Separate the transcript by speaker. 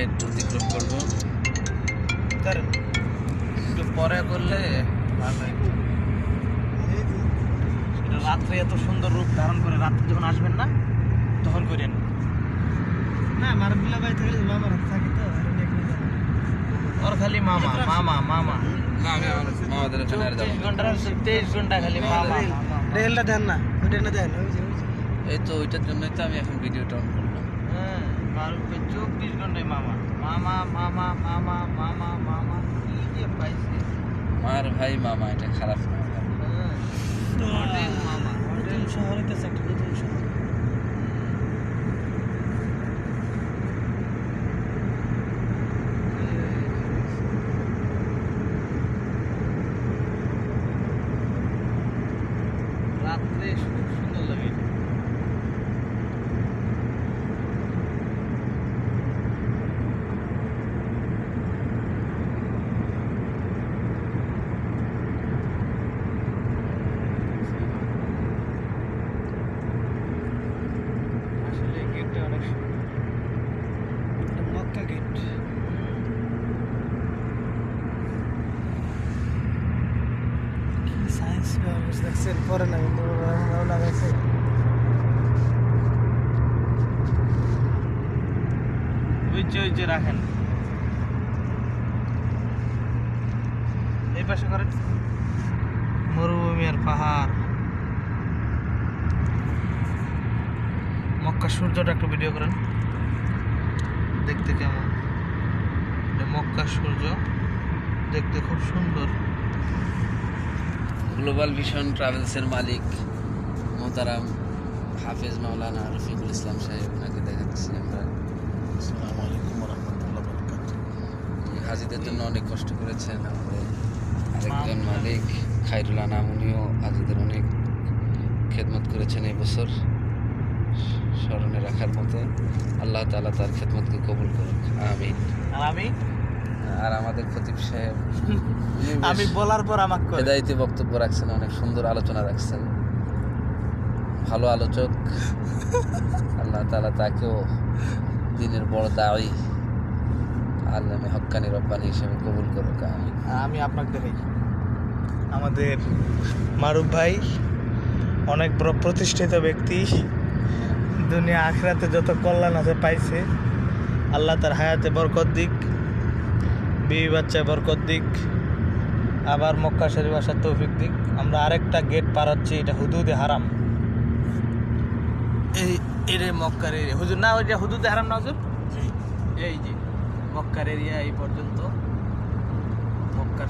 Speaker 1: Gate অতিক্রম করব। একটু পরে করলে ভালো
Speaker 2: এটা রাত্রে এত সুন্দর রূপ ধারণ করে রাত্রে যখন আসবেন না তখন করেন
Speaker 3: না আমার বিলা ভাই থেকে তো।
Speaker 2: ওর খালি মামা মামা মামা।
Speaker 1: এই তো ওইটার জন্যই তো আমি এখন ভিডিওটা অন
Speaker 2: মামা মামা মামা মামা মামা কি যে পাইছে?
Speaker 1: মার ভাই মামা এটা খারাপ না
Speaker 2: হ্যাঁ হোটেল মামা হোটেল
Speaker 3: নতুন শহরে তো একটা নতুন শহর
Speaker 2: রাত্রে খুব সুন্দর লাগে আসলে গেটটা অনেক সুন্দর
Speaker 3: এটা মক্কা গেট কি সায়েন্স দেখছেন পরে না কিন্তু ভালো লাগাইছে
Speaker 2: যে রাখেন এই পাশে করেন মরুভূমি আর পাহাড়। মক্কা সূর্যটা একটু ভিডিও করেন। দেখতে কেমন? মক্কা সূর্য দেখতে খুব সুন্দর।
Speaker 1: গ্লোবাল ভিশন ট্রাভেলসের মালিক মোতারাম হাফেজ মাওলানা রফিকুল ইসলাম সাহেব ওনাকে দেখাচ্ছি আমরা। হাজিদের জন্য অনেক কষ্ট করেছেন। আমাদের আরেকজন মালিক খাইরুল আনাম উনিও হাজিদের অনেক খেদমত করেছেন এই বছর স্মরণে রাখার মতো। আল্লাহ তালা তার খেদমতকে কবুল করুক। আমিন।
Speaker 2: আর আমি?
Speaker 1: আর আমাদের খতিব সাহেব।
Speaker 2: আমি বলার পর আমাকে
Speaker 1: হেদায়িতে বক্তব্য রাখছেন অনেক সুন্দর আলোচনা রাখছেন। ভালো আলোচক। আল্লাহ তালা তাকেও দিনের বড় দাওয়াই আল্লামে হক্কানি রব্বানি হিসেবে কবুল করুক আমি
Speaker 2: আমি আপনাকে দেখাই। আমাদের মারুফ ভাই অনেক বড় প্রতিষ্ঠিত ব্যক্তি। দুনিয়া আখরাতে যত কল্যাণ আছে পাইছে আল্লাহ তার হায়াতে বরকত দিক। বিবি বাচ্চা বরকত দিক আবার মক্কা শরীফ আসার তৌফিক দিক। আমরা আরেকটা গেট পার হচ্ছি এটা হুদুদে হারাম। এই এর মক্কার এরিয়া। হুজুর না ওইটা হুদুদে হারাম না হুজুর? এই যে মক্কার এরিয়া এই পর্যন্ত। মক্কার